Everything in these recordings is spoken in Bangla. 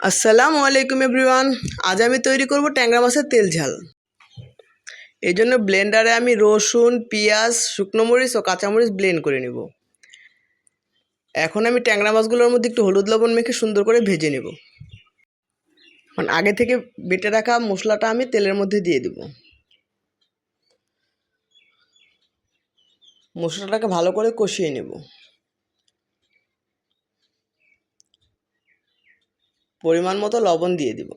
আসসালামু আলাইকুম এভরিওয়ান। আজ আমি তৈরি করব ট্যাংরা মাছের তেল ঝাল। এই জন্য ব্লেন্ডারে আমি রসুন, পেঁয়াজ, শুকনো মরিচ ও কাঁচামরিচ ব্লেন্ড করে নেব। এখন আমি ট্যাংরা মাছগুলোর মধ্যে একটু হলুদ লবণ মেখে সুন্দর করে ভেজে নেব। এখন আগে থেকে বেটে রাখা মশলাটা আমি তেলের মধ্যে দিয়ে দেব। মশলাটাকে ভালো করে কষিয়ে নেব। পরিমাণ মতো লবণ দিয়ে দিব।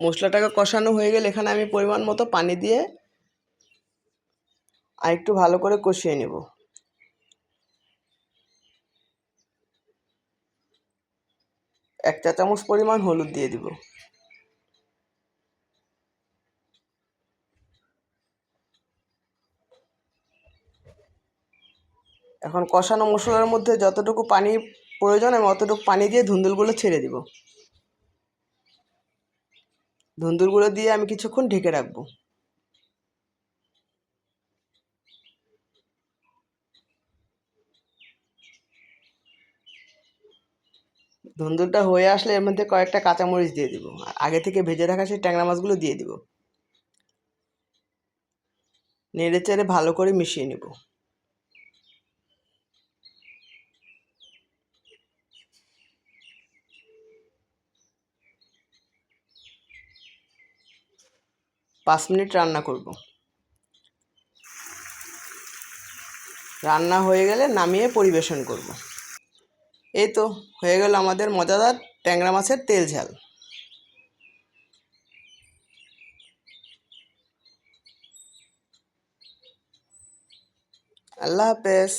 মশলাটাকে কষানো হয়ে গেলে এখানে আমি পরিমাণ মতো পানি দিয়ে আর একটু ভালো করে কষিয়ে নেব। এক চা চামচ পরিমাণ হলুদ দিয়ে দিব। এখন কষানো মশলার মধ্যে যতটুকু পানি প্রয়োজন আমি অতটুকু পানি দিয়ে ধুন্দুলগুলো ছেড়ে দিব। ধুন্দুলগুলো দিয়ে আমি কিছুক্ষণ ঢেকে রাখব। ধুন্দুলটা হয়ে আসলে এর মধ্যে কয়েকটা কাঁচামরিচ দিয়ে দিব। আর আগে থেকে ভেজে রাখা সেই ট্যাংরা মাছগুলো দিয়ে দিব। নেড়ে চেড়ে ভালো করে মিশিয়ে নেব। পাঁচ মিনিট রান্না করব। রান্না হয়ে গেলে নামিয়ে পরিবেশন করব। এই তো হয়ে গেল আমাদের মজাদার ট্যাংরা মাছের তেল ঝাল। আল্লাহ হাফেজ।